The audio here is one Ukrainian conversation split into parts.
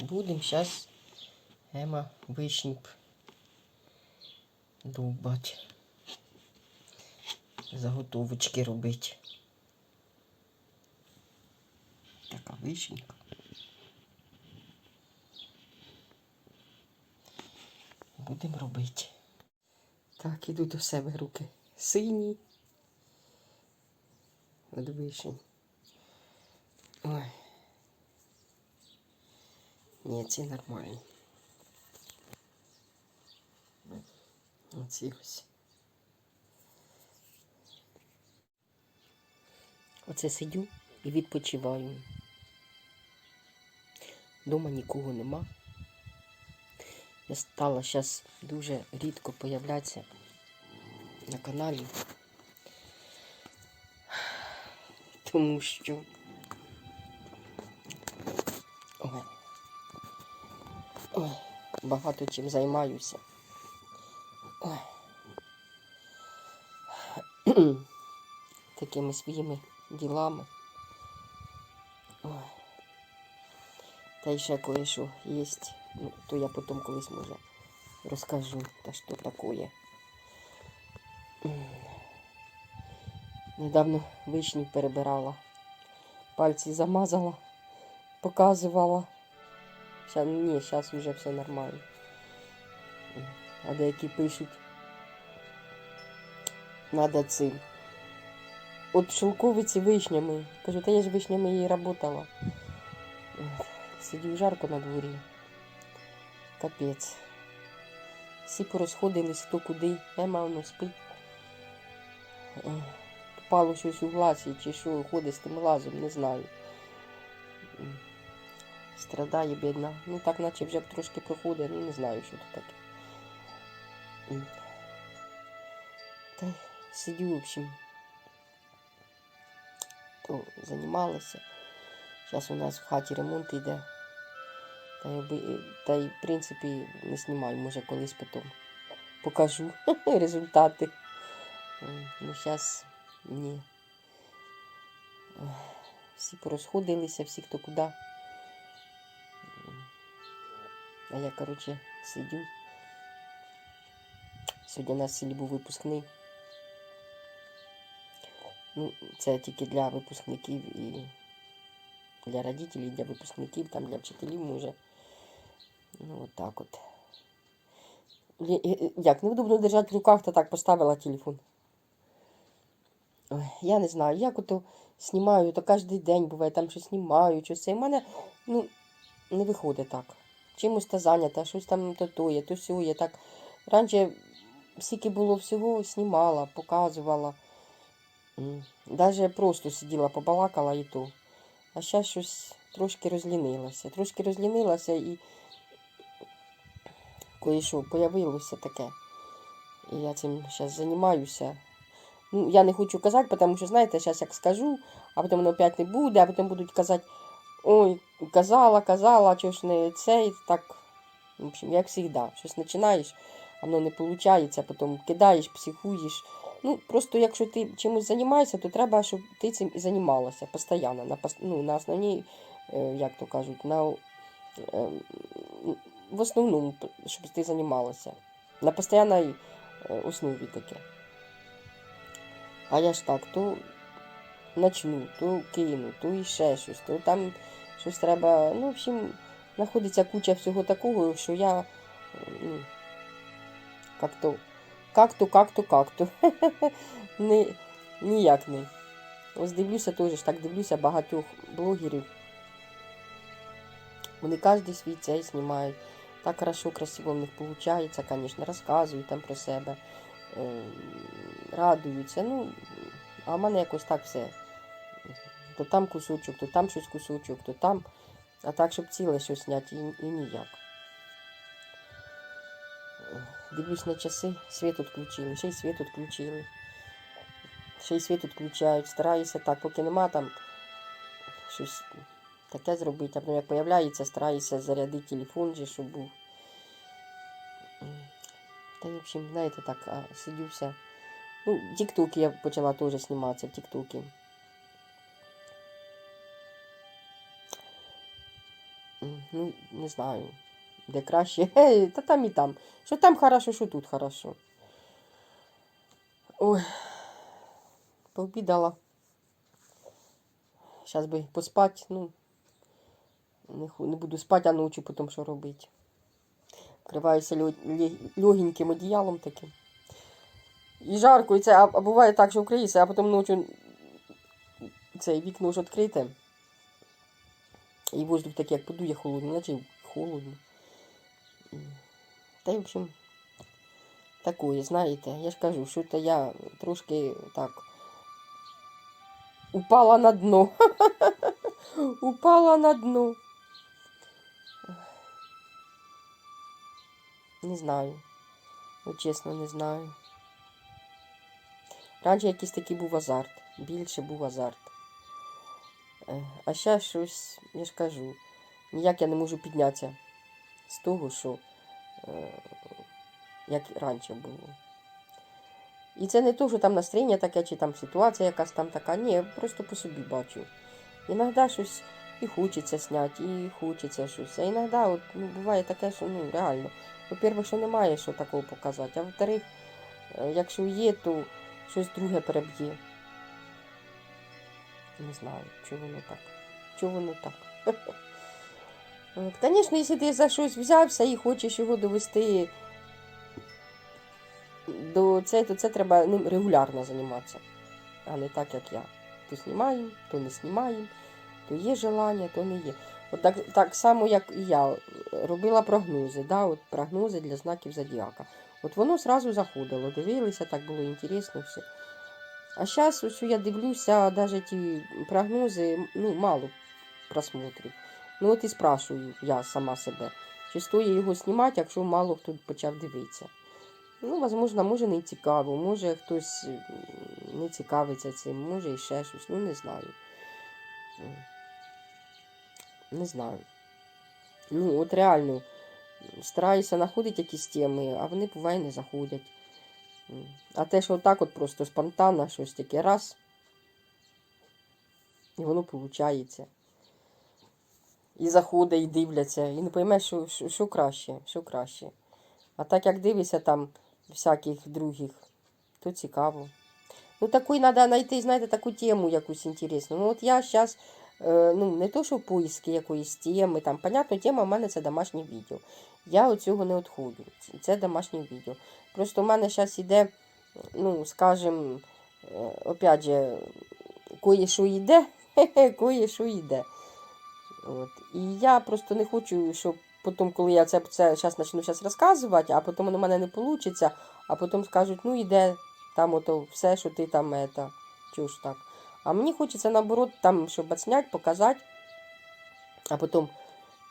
Будемо зараз Ема вишніп довбать. Заготовочки робити. Така вишенька. Будемо робити. Так, іду до себе руки. Сині. От вишень. Ой. Ні, ці нормальні. Оці ось. Оце сидю і відпочиваю. Дома нікого нема. Я стала зараз дуже рідко появлятися на каналі. Тому що багато чим займаюся. Ой. Такими своїми ділами. Ой. Та ще кое-що є. Ну, то я потім колись може розкажу, та що таке. Недавно вишні перебирала. Пальці замазала, показувала. Ща, ні, зараз вже все нормально. А деякі пишуть. Надо цим. От шелковиці вишнями. Кажу, та я ж вишнями і работала. Сидів жарко на дворі. Капець. Всі порозходились хто куди. Ема воно спить. Е, Попало щось у глазі, чи що ходить з тим лазом, не знаю. Страдає, бідна. Ну так наче вже трошки проходить, ну не знаю, що тут таке. Та сидю, в общем. То займалася. Зараз у нас в хаті ремонт йде. Та й, оби- та й в принципі не знімаю, може колись потім покажу результати. Ну, зараз ні. Всі порозходилися, всі хто куди. А я, коротше, сидю. Сьогодні у нас в був випускний. Ну, це тільки для випускників і для родителей, для випускників, там для вчителів може. Ну, от так от. Як, неудобно держати в руках, то так поставила телефон. Ой, я не знаю, як ото знімаю, то кожен день буває, там щось знімаю, щось це. У мене ну, не виходить так. Чимось та зайнята, щось там то тоє, то сює. Так. Раніше скільки було всього, знімала, показувала. Даже просто сиділа, побалакала і то. А зараз щось трошки розлінилася. Трошки розлінилася і кое-що появилося таке. І я цим зараз займаюся. Ну, я не хочу казати, тому що, знаєте, зараз як скажу, а потім воно опять не буде, а потім будуть казати, ой, казала, казала, ж не цей, так, в общем, як завжди, щось починаєш, воно не виходить, потім кидаєш, психуєш. Ну, просто якщо ти чимось займаєшся, то треба, щоб ти цим і займалася постійно, на, ну, на основній, е, як то кажуть, на, е, в основному, щоб ти займалася. На постійній е, основі таке. А я ж так, то начну, то кину, то і ще щось, то там щось треба. Ну, в общем, знаходиться куча всього такого, що я. Ну, как-то, как-то, как-то, как-то. не, ніяк не. Ось дивлюся теж, так дивлюся багатьох блогерів. Вони кожен свій цей знімають. Так хорошо, красиво в них виходить, звісно, розказують там про себе, е, радуються. Ну, а в мене якось так все. То там кусочок, то там щось кусочок, то там. А так, щоб ціле щось зняти і, і ніяк. Дивлюсь на часи, світ відключили, ще й світ відключили. Ще й світ відключають. Стараюся так, поки нема там щось таке зробити. А як появляється, стараюся зарядити телефон, же, щоб був. Та, в общем, знаєте, так, а, сидюся. Ну, тіктоки я почала теж зніматися тіктоки. Не знаю, де краще. Та там і там. Що там хорошо, що тут хорошо. Ой, пообідала. Зараз би поспати, ну, не, не буду спати, а ночі потім що робити. Вкриваюся льо- одіялом таким. І жарко, і це, а буває так, що вкриється, а потім ночі це вікно ж відкрите. І воздух такий, як подує холодно, наче холодно. Та й, в общем, такое, знаєте, я ж кажу, що то я трошки так упала на дно. упала на дно. Не знаю. Ну, чесно, не знаю. Раніше якийсь такий був азарт. Більше був азарт. А зараз щось, я ж кажу, ніяк я не можу піднятися з того, що е, як раніше було. І це не то, що там настроєння таке, чи там ситуація якась там така. Ні, я просто по собі бачу. Іноді щось і хочеться зняти, і хочеться щось. А іноді от, ну, буває таке, що ну, реально. По-перше, що немає що такого показати. А во-вторых, е, якщо є, то щось друге переб'є. Не знаю, чого воно так. Чого воно так. Звісно, якщо ти за щось взявся і хочеш його довести до цього, то це треба ним регулярно займатися. А не так, як я. То знімаємо, то не знімаємо, то є желання, то не є. От так, так само, як і я робила прогнози, да, от прогнози для знаків зодіака. От воно зразу заходило, дивилися, так було інтересно все. А зараз ось я дивлюся, навіть ті прогнози, ну, мало просмотрів. Ну от і спрашую я сама себе, чи стоїть його знімати, якщо мало хто почав дивитися. Ну, можливо, може не цікаво, може хтось не цікавиться цим, може і ще щось, ну не знаю. Не знаю. Ну, от реально, стараюся знаходити якісь теми, а вони буває не заходять. А те, що отак от просто спонтанно щось таке раз, і воно виходить. І заходить, і дивляться, і не поймеш, що, що, що краще, що краще. А так як дивишся там всяких других, то цікаво. Ну, таку треба знайти, знаєте, таку тему якусь інтересну. Ну, от я зараз, ну, не то, що поиски якоїсь теми, там, понятно, тема в мене це домашнє відео. Я від цього не відходжу. Це домашнє відео. Просто в мене зараз іде, ну, скажем, е, опять же, кое-що йде, кое-що йде. От. І я просто не хочу, щоб потім, коли я це, це зараз почну зараз розказувати, а потім воно в мене не вийде, а потім скажуть, ну іде там ото все, що ти там это, ж так. А мені хочеться наоборот, там, щоб отснять, показати, а потім,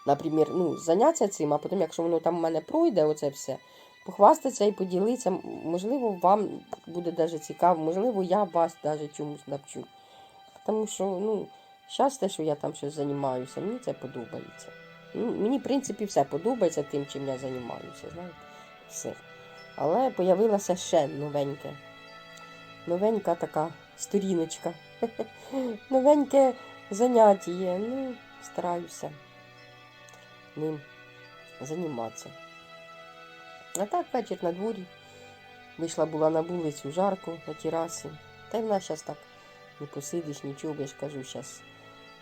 наприклад, ну, зайнятися цим, а потім, якщо воно там в мене пройде, оце все, похвастатися і поділитися. Можливо, вам буде даже цікаво, можливо, я вас даже чомусь навчу. Тому що, ну, те, що я там щось займаюся, мені це подобається. Ну, мені, в принципі, все подобається тим, чим я займаюся, знаєте, все. Але появилася ще новеньке. Новенька така сторіночка. Новеньке заняття. Ну, стараюся ним займатися. А так вечір на дворі. Вийшла була на вулицю жарко, на терасі. Та й в нас зараз так не посидиш, нічого, я ж кажу, зараз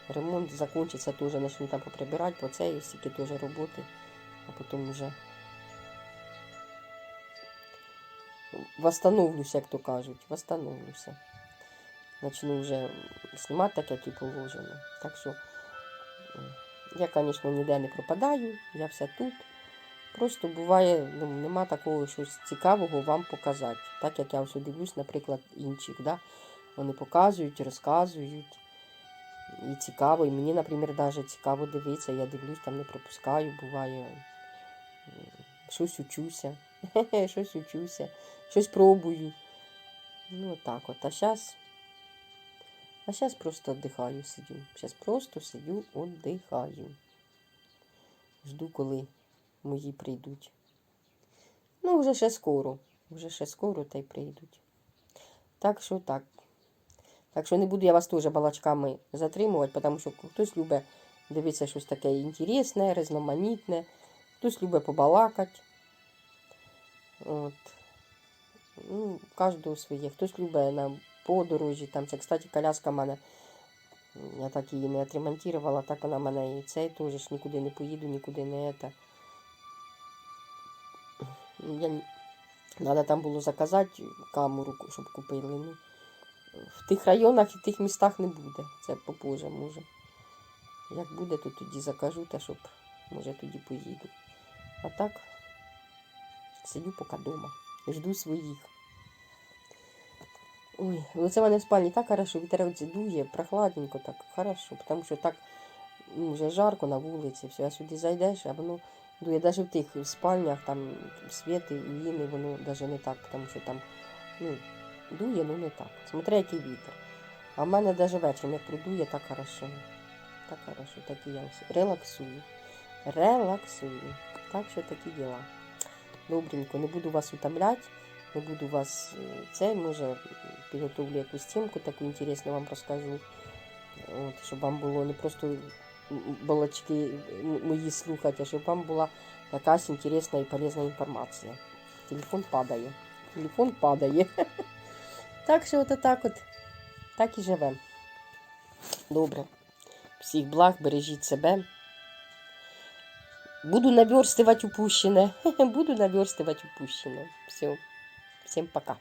ремонт закінчиться, теж почну там поприбирати, по цей, стільки теж роботи, а потім вже восстановлюся, як то кажуть, восстановлюся. Начну вже знімати так, як і положено. Так що я, звісно, ніде не пропадаю, я вся тут. Просто буває, ну, нема такого щось цікавого вам показати. Так як я ось дивлюсь, наприклад, інших. Да? Вони показують, розказують. І цікаво. І мені, наприклад, навіть цікаво дивитися. Я дивлюсь, там не пропускаю, буває. Щось учуся. щось учуся, щось пробую. Ну, отак от. А зараз. А зараз просто віддихаю, сидю. Зараз просто сидю, віддихаю. Жду, коли мої прийдуть. Ну, вже ще скоро. Вже ще скоро та й прийдуть. Так що так. Так що не буду я вас теж балачками затримувати, тому що хтось любить дивитися щось таке інтересне, різноманітне. Хтось любить побалакати. От. Ну, кожного своє. Хтось любить на подорожі. Там це, кстати, коляска в мене. Я так її не отремонтувала, так вона в мене і цей теж нікуди не поїду, нікуди не это. Я... Надо там було заказати камеру, щоб купили. Ну, в тих районах і тих містах не буде. Це попозже може. Як буде, то тоді закажу, та щоб, може, тоді поїду. А так, сидю поки вдома. Жду своїх. Ой, оце в мене в спальні так хорошо, вітерець дує, прохладненько так, хорошо, тому що так ну, вже жарко на вулиці, все, а сюди зайдеш, а воно дує. Навіть в тих спальнях, там світи, війни, воно навіть не так, тому що там ну, дує, ну не так. Смотри, який вітер. А в мене навіть вечором, як продує, так хорошо. Так хорошо, так і я ось релаксую. Релаксую. Так що такі діла. Добренько, не буду вас утомляти, не буду вас е, це, може, підготовлю якусь тімку таку інтересну вам розкажу. От, щоб вам було не просто м, балачки м, мої слухати, а щоб вам була якась інтересна і полезна інформація. Телефон падає. Телефон падає. Так що от так от. Так і живемо. Добре. Всіх благ, бережіть себе. Буду наверстывать упущенное. Буду наверстывать упущенное. Все. Всем пока.